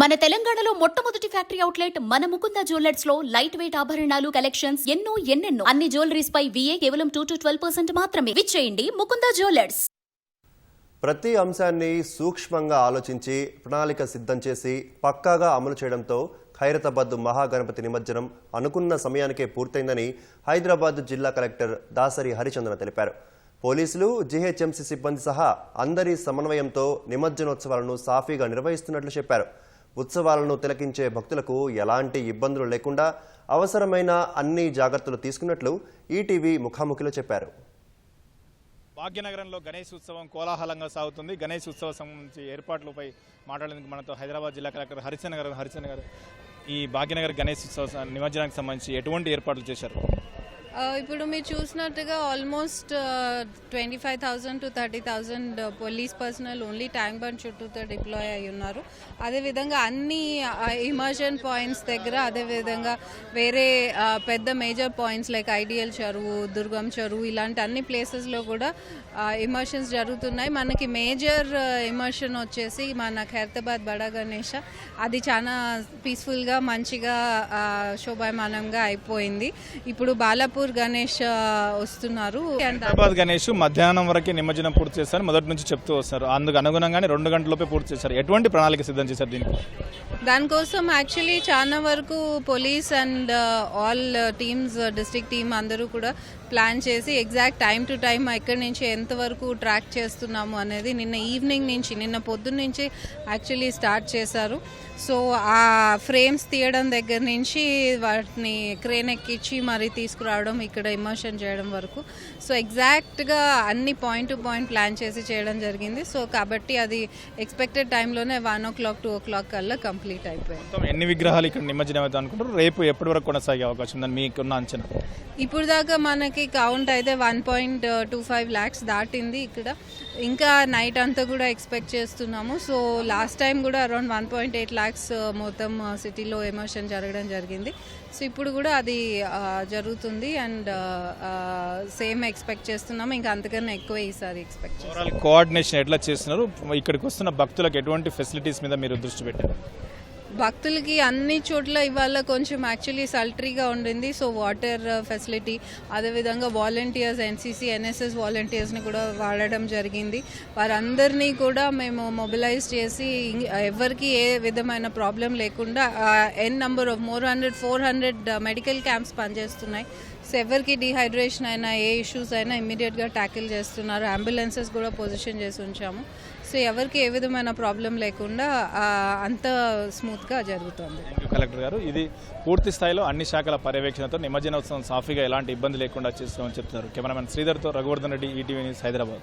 మన తెలంగాణలో మొట్టమొదటి ఫ్యాక్టరీ అవుట్లెట్ మన ముకుంద జ్యువెలర్స్లో లైట్ వెయిట్ ఆభరణాలు కలెక్షన్స్ ఎన్నో ఎన్నెన్నో. అన్ని జ్యువెలరీస్ పై విఏ కేవలం టూ టు ట్వెల్వ్ పర్సెంట్ మాత్రమే. విచ్చేయండి ముకుంద జ్యువెలర్స్. ప్రతి అంశాన్ని సూక్ష్మంగా ఆలోచించి ప్రణాళిక సిద్ధం చేసి పక్కాగా అమలు చేయడంతో ఖైరతాబాద్ మహాగణపతి నిమజ్జనం అనుకున్న సమయానికే పూర్తయిందని హైదరాబాద్ జిల్లా కలెక్టర్ దాసరి హరిచంద్ర తెలిపారు. పోలీసులు జీహెచ్ఎంసీ సిబ్బంది సహా అందరి సమన్వయంతో నిమజ్జనోత్సవాలను సాఫీగా నిర్వహిస్తున్నట్లు చెప్పారు. ఉత్సవాలను తిలకించే భక్తులకు ఎలాంటి ఇబ్బందులు లేకుండా అవసరమైన అన్ని జాగ్రత్తలు తీసుకున్నట్లు ఈటీవీ ముఖాముఖిలో చెప్పారు. భాగ్యనగరంలో గణేష్ ఉత్సవం కోలాహలంగా సాగుతుంది. గణేష్ ఉత్సవం సంబంధించి ఏర్పాట్లపై మాట్లాడేందుకు మనతో హైదరాబాద్ జిల్లా కలెక్టర్ హరిచంద్ర గారు హరిచంద్ర గారు ఈ భాగ్యనగర్ గణేష్ ఉత్సవ నిమజ్జనానికి సంబంధించి ఎటువంటి ఏర్పాట్లు చేశారు? ఇప్పుడు మీరు చూసినట్టుగా almost twenty five thousand to thirty thousand police personnel only tank bund చుట్టూతో డిప్లాయ్ అయి ఉన్నారు. అదేవిధంగా అన్ని ఇమర్జన్ పాయింట్స్ దగ్గర అదేవిధంగా వేరే పెద్ద మేజర్ పాయింట్స్ లైక్ ఐడియల్ చెరువు దుర్గం చెరువు ఇలాంటి అన్ని ప్లేసెస్లో కూడా ఇమర్షన్స్ జరుగుతున్నాయి. మనకి మేజర్ ఇమర్షన్ వచ్చేసి మన ఖైరతాబాద్ బడా గణేష. అది చాలా పీస్ఫుల్గా మంచిగా ఆ, శోభాయమానంగా అయిపోయింది. ఇప్పుడు బాలాపూర్ గణేష్ వస్తున్నారు. హైదరాబాద్ గణేష్ మధ్యాహ్నం వరకే నిమజ్జనం పూర్తి చేస్తారు మొదటి నుంచి చెప్తూ వస్తారు అందుకు అనుగుణంగానే రెండు గంటలలోపే పూర్తి చేశారు. ఎటువంటి ప్రణాళిక సిద్ధం చేశారు దీనికి? దానికోసం యాక్చువల్లీ చాలా వరకు police and all teams district team అందరూ కూడా ప్లాన్ చేసి ఎగ్జాక్ట్ టైం టు టైం ఎక్కడి నుంచి ఎంతవరకు ట్రాక్ చేస్తున్నాము అనేది నిన్న ఈవినింగ్ నుంచి నిన్న పొద్దున్న నుంచి యాక్చువల్లీ స్టార్ట్ చేశారు. సో ఆ ఫ్రేమ్స్ తీయడం దగ్గర నుంచి వాటిని క్రేన్ ఎక్కించి మరి తీసుకురావడం ఇక్కడ ఇమోషన్ చేయడం వరకు. సో ఎగ్జాక్ట్గా అన్ని పాయింట్ టు పాయింట్ ప్లాన్ చేసి చేయడం జరిగింది. సో కాబట్టి అది ఎక్స్పెక్టెడ్ టైంలోనే one o'clock two o'clock కల్లా కంప్లీట్ అయిపోయింది. మొత్తం ఎన్ని విగ్రహాలు ఇక్కడ నిమజ్జనం అవుతాయి అనుకుంటారు? రేపు ఎప్పటి వరకు కొనసాగే అవకాశం ఉందని మీకున్న అంచనా? ఇప్పుడు దాకా మనకి కౌంట్ అయితే one point two five lakhs దాటింది ఇక్కడ. ఇంకా నైట్ అంతా కూడా ఎక్స్పెక్ట్ చేస్తున్నాము. సో లాస్ట్ టైం కూడా around one point eight lakhs మొత్తం సిటీలో ఎమోషన్ జరగడం జరిగింది. సో ఇప్పుడు కూడా అది ఆ, జరుగుతుంది అండ్ సేమ్ ఎక్స్పెక్ట్ చేస్తున్నాము. ఇంకా అంతకన్నా ఎక్కువ ఈసారి ఎక్స్పెక్ట్ కోఆర్డినేషన్ ఎట్లా చేస్తున్నారు? ఇక్కడికి వస్తున్న భక్తులకు ఎటువంటి ఫెసిలిటీస్ మీద మీరు దృష్టి పెట్టారు? భక్తులకి అన్ని చోట్ల ఇవాళ కొంచెం యాక్చువల్లీ సల్టరీగా ఉండింది. సో వాటర్ ఫెసిలిటీ అదేవిధంగా వాలంటీర్స్ ఎన్సీసీ ఎన్ఎస్ఎస్ వాలంటీర్స్ని కూడా వాడడం జరిగింది. వారందరినీ కూడా మేము మొబిలైజ్ చేసి ఎవరికి ఏ విధమైన ప్రాబ్లం లేకుండా n number of more hundred four hundred medical camps పనిచేస్తున్నాయి. సో ఎవరికి డిహైడ్రేషన్ అయినా ఏ ఇష్యూస్ అయినా ఇమీడియట్గా ట్యాకిల్ చేస్తున్నారు. అంబులెన్సెస్ కూడా పొజిషన్ చేసి ఉంచాము. సో ఎవరికి ఏ విధమైన ప్రాబ్లం లేకుండా అంత స్మూత్ స్మూత్గా జరుగుతుంది. కలెక్టర్ గారు. ఇది పూర్తి స్థాయిలో అన్ని శాఖల పర్యవేక్షణతో నిమజ్జనోత్సవం సాఫీగా ఎలాంటి ఇబ్బంది లేకుండా చేస్తామని చెప్తున్నారు. కెమెరామెన్ శ్రీధర్తో రఘువర్ధన్ రెడ్డి ఈటీవీ న్యూస్ హైదరాబాద్.